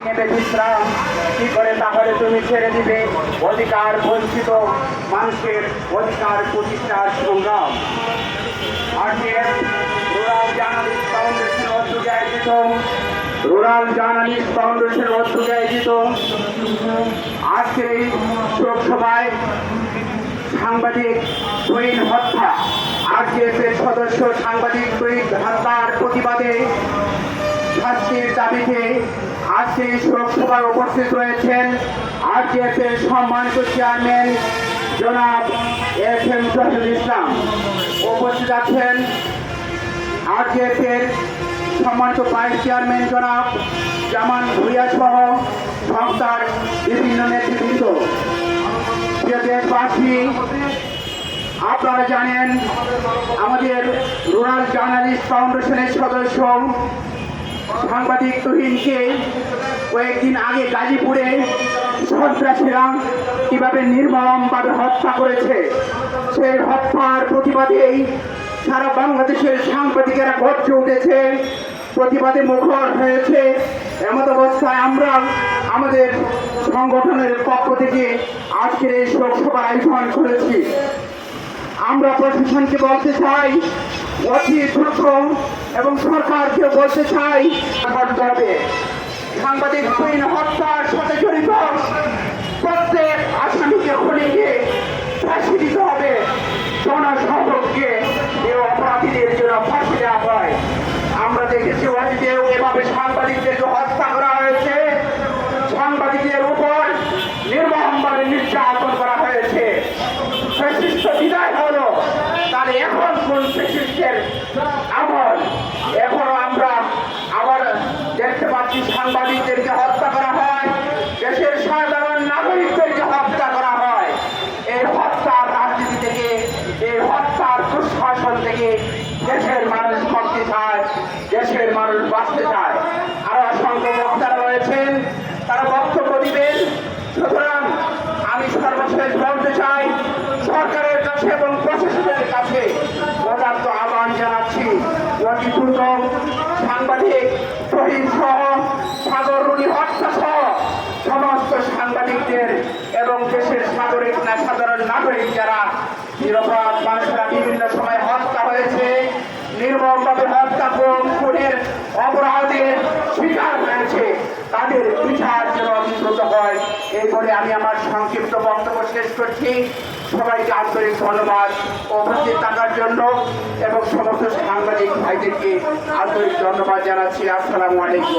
বিশ্রাম। কি করে তাহলে তুমি ছেড়ে দিবে? অধিকার বঞ্চিত মানুষের অধিকার প্রতিষ্ঠার সংগ্রাম। রুরাল জার্নালিস্ট ফাউন্ডেশন উদ্যোগে আয়োজিত আজকের এই শোকসভায় সাংবাদিক তৈন হত্যা। আরজিএফের সদস্য সাংবাদিক তৈন হত্যার প্রতিবাদে শাস্তির দাবিতে আজকে শোকসভায় উপস্থিত রয়েছেন আরজিএফ এর সম্মানিত চেয়ারম্যান জনাব এস এম জহিরুল ইসলাম। উপস্থিত আছেন আরজিএফ এর সম্মানিত ভাইস চেয়ারম্যান জনাব জামান ভুইয়া সহ সংস্থার বিভিন্ন নেতৃবৃন্দ। দেশবাসী, আপনারা জানেন, আমাদের রুরাল জার্নালিস্ট ফাউন্ডেশনের সদস্য সাংবাদিক তুহিনকে কয়েকদিন আগে গাজীপুরে সন্ত্রাসীরা কীভাবে নির্মমভাবে হত্যা করেছে সেই হত্যার প্রতিবাদেই সারা বাংলাদেশের সাংবাদিকেরা গর্জে উঠেছে, প্রতিবাদে মুখর হয়েছে। এমত অবস্থায় আমরা আমাদের সংগঠনের পক্ষ থেকে আজকের এই শোকসভার আয়োজন করেছি। আমরা প্রশাসনকে বলতে চাই অতি দ্রুত এবং সরকারকে বলতে চাই করতে হবে সাংবাদিক কুইন হত্যার সাথে জড়িত প্রত্যেক আসামিকে খুনিকে ফাঁসি দিতে হবে। জনসহকে এই অপরাধীদের জন্য ফাঁসি দেওয়া হয়। আমরা দেখেছি অতীতেও এভাবে সাংবাদিকদেরকে হত্যা করা হয়েছে, সাংবাদিকদের উপর নির্মমভাবে নির্যাতন এখন কোন আমল। এখনও আমরা আবার দেখতে পাচ্ছি সাংবাদিকদেরকে হত্যা করা হয়, দেশের সাধারণ নাগরিকদেরকে হত্যা করা হয়। এই হত্যার রাজনীতি থেকে, এই হত্যার দুঃশাসন থেকে দেশের মানুষ মুক্তি চায়, দেশের মানুষ বাঁচতে চায়। আরও অসংখ্য বক্তারা রয়েছেন, তারা বক্তব্য দিবেন। সুতরাং আমি সর্বশেষ বলতে চাই, সরকারের কাছে এবং প্রশাসনের কাছে পদার্থ আহ্বান জানাচ্ছি। অতি সাংবাদিক শহীদ সহ সাগর রুনি হত্যা সহ সমস্ত সাংবাদিকদের এবং দেশের সাগরিক না সাধারণ নাগরিক যারা নিরপরাধ মানুষরা বিভিন্ন সময় হত্যা হয়েছে, নির্মমভাবে হত্যা খুন খুনের অপরাধের শিকার হয়েছে, তাদের বিচার যেন অতি হয়, এই বলে আমি আমার সংক্ষিপ্ত বক্তব্য শেষ করছি সবাইকে আন্তরিক ধন্যবাদ উপস্থিত থাকার জন্য এবং সমস্ত সাংবাদিক ভাইদেরকে আন্তরিক ধন্যবাদ জানাচ্ছি। আসসালামু আলাইকুম।